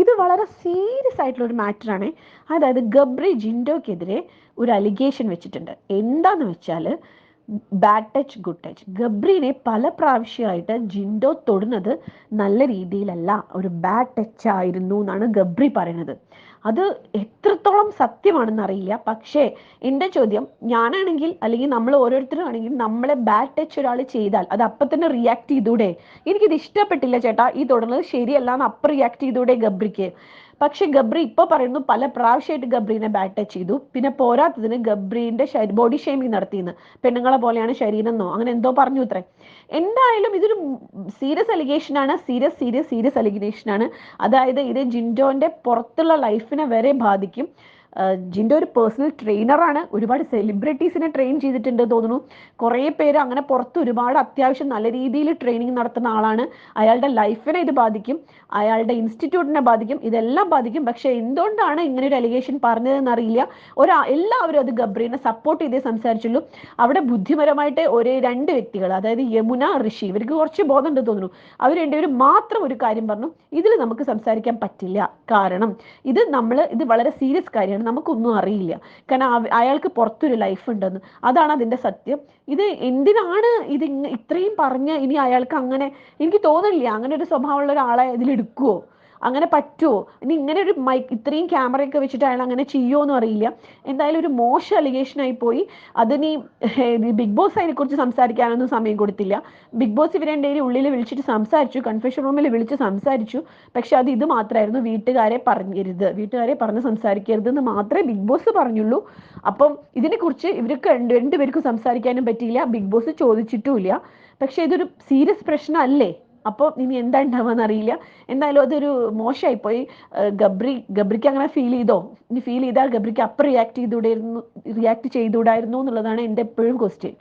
ഇത് വളരെ സീരിയസ് ആയിട്ടുള്ള ഒരു മാറ്ററാണ്. അതായത് ഗബ്രി ജിൻഡോക്കെതിരെ ഒരു അലിഗേഷൻ വെച്ചിട്ടുണ്ട്. എന്താന്ന് വെച്ചാൽ ബാഡ് ടച്ച് ഗുഡ് ടച്ച് ഗബ്രീനെ പല പ്രാവശ്യമായിട്ട് ജിൻഡോ തൊടുന്നത് നല്ല രീതിയിലല്ല. ഒരു ബാഡ് ടച്ച് ആയിരുന്നു എന്നാണ് ഗബ്രി പറയുന്നത് അത് എത്രത്തോളം സത്യമാണെന്ന് അറിയില്ല പക്ഷേ എന്റെ ചോദ്യം ഞാനാണെങ്കിൽ അല്ലെങ്കിൽ നമ്മൾ ഓരോരുത്തരും ആണെങ്കിൽ നമ്മളെ ബാഡ് ടച്ച് ഒരാൾ ചെയ്താൽ അത് അപ്പം തന്നെ റിയാക്ട് ചെയ്തൂടെ? എനിക്കിത് ഇഷ്ടപ്പെട്ടില്ല ചേട്ടാ. ഈ തൊടുന്നത് ശരിയല്ല എന്ന് അപ്പം റിയാക്ട് ചെയ്തൂടെ ഗബ്രിക്ക്? പക്ഷെ ഗബ്രി ഇപ്പൊ പറയുന്നു പല പ്രാവശ്യമായിട്ട് ഗബ്രീനെ ബാറ്റ് ചെയ്തു. പിന്നെ പോരാത്തതിന് ഗബ്രീന്റെ ബോഡി ഷെയ്മിങ് നടത്തിയെന്ന്. പെണ്ണുങ്ങളെ പോലെയാണ് ശരീരം എന്നോ അങ്ങനെ എന്തോ പറഞ്ഞു ഇത്രേ. എന്തായാലും ഇതൊരു സീരിയസ് അലിഗേഷൻ ആണ്. സീരിയസ് സീരിയസ് സീരിയസ് അലിഗേഷൻ ആണ്. അതായത് ഇത് ജിൻഡോന്റെ പുറത്തുള്ള ലൈഫിനെ വരെ ബാധിക്കും. ജിൻഡോ ഒരു പേഴ്സണൽ ട്രെയിനറാണ് ഒരുപാട് സെലിബ്രിറ്റീസിനെ ട്രെയിൻ ചെയ്തിട്ടുണ്ട് തോന്നുന്നു. കുറേ പേര് അങ്ങനെ പുറത്ത് ഒരുപാട് അത്യാവശ്യം നല്ല രീതിയിൽ ട്രെയിനിങ് നടത്തുന്ന ആളാണ്. അയാളുടെ ലൈഫിനെ ഇത് ബാധിക്കും. അയാളുടെ ഇൻസ്റ്റിറ്റ്യൂട്ടിനെ ബാധിക്കും. ഇതെല്ലാം ബാധിക്കും. പക്ഷേ എന്തുകൊണ്ടാണ് ഇങ്ങനെ ഒരു അലിഗേഷൻ പറഞ്ഞതെന്ന് അറിയില്ല. ഒരാ എല്ലാവരും അത് ഗബ്രീനെ സപ്പോർട്ട് ചെയ്തേ സംസാരിച്ചുള്ളൂ. അവിടെ ബുദ്ധിപരമായിട്ട് ഒരേ രണ്ട് വ്യക്തികൾ അതായത് യമുന ഋഷി ഇവർക്ക് കുറച്ച് ബോധമുണ്ട് തോന്നുന്നു. അവർ രണ്ടുപേരും മാത്രം ഒരു കാര്യം പറഞ്ഞു. ഇതിൽ നമുക്ക് സംസാരിക്കാൻ പറ്റില്ല. കാരണം ഇത് നമ്മൾ ഇത് വളരെ സീരിയസ് കാര്യമാണ്. നമുക്കൊന്നും അറിയില്ല. കാരണം അയാൾക്ക് പുറത്തൊരു ലൈഫ് ഉണ്ടെന്ന്. അതാണ് അതിന്റെ സത്യം. ഇത് എന്തിനാണ് ഇത് ഇത്രയും പറഞ്ഞ് ഇനി അയാൾക്ക് അങ്ങനെ എനിക്ക് തോന്നുന്നില്ല. അങ്ങനെ ഒരു സ്വഭാവമുള്ള ഒരാളെ ഇതിലെടുക്കുവോ? അങ്ങനെ പറ്റുമോ ഇനി ഇങ്ങനെ ഒരു മൈക്ക് ഇത്രയും ക്യാമറയൊക്കെ വെച്ചിട്ട് അയാൾ അങ്ങനെ ചെയ്യുമോ എന്ന് അറിയില്ല. എന്തായാലും ഒരു മോശം അലിഗേഷനായി പോയി. അതിനി ബിഗ് ബോസ് അതിനെക്കുറിച്ച് സംസാരിക്കാനൊന്നും സമയം കൊടുത്തില്ല. ബിഗ് ബോസ് ഇവരെ ഡെയിലി ഉള്ളിൽ വിളിച്ചിട്ട് സംസാരിച്ചു കൺഫെഷൻ റൂമിൽ വിളിച്ച് സംസാരിച്ചു. പക്ഷെ അത് ഇത് മാത്രമായിരുന്നു വീട്ടുകാരെ പറഞ്ഞരുത് വീട്ടുകാരെ പറഞ്ഞ് സംസാരിക്കരുത് എന്ന് മാത്രമേ ബിഗ് ബോസ് പറഞ്ഞുള്ളൂ. അപ്പം ഇതിനെക്കുറിച്ച് ഇവർക്ക് രണ്ട് രണ്ടുപേർക്കും സംസാരിക്കാനും പറ്റിയില്ല. ബിഗ് ബോസ് ചോദിച്ചിട്ടുമില്ല. പക്ഷെ ഇതൊരു സീരിയസ് പ്രശ്നമല്ലേ? അപ്പോൾ ഇനി എന്താ ഉണ്ടാവുക അറിയില്ല. എന്തായാലും അതൊരു മോശമായിപ്പോയി ഗബ്രി ഗബ്രിക്ക് അങ്ങനെ ഫീൽ ചെയ്തോ? ഇനി ഫീൽ ചെയ്താൽ ഗബ്രിക്ക് അപ്പം റിയാക്ട് ചെയ്തുകൂടായിരുന്നു റിയാക്ട് ചെയ്തുകൂടായിരുന്നു എന്നുള്ളതാണ് എന്റെ എപ്പോഴും ക്വസ്റ്റ്യൻ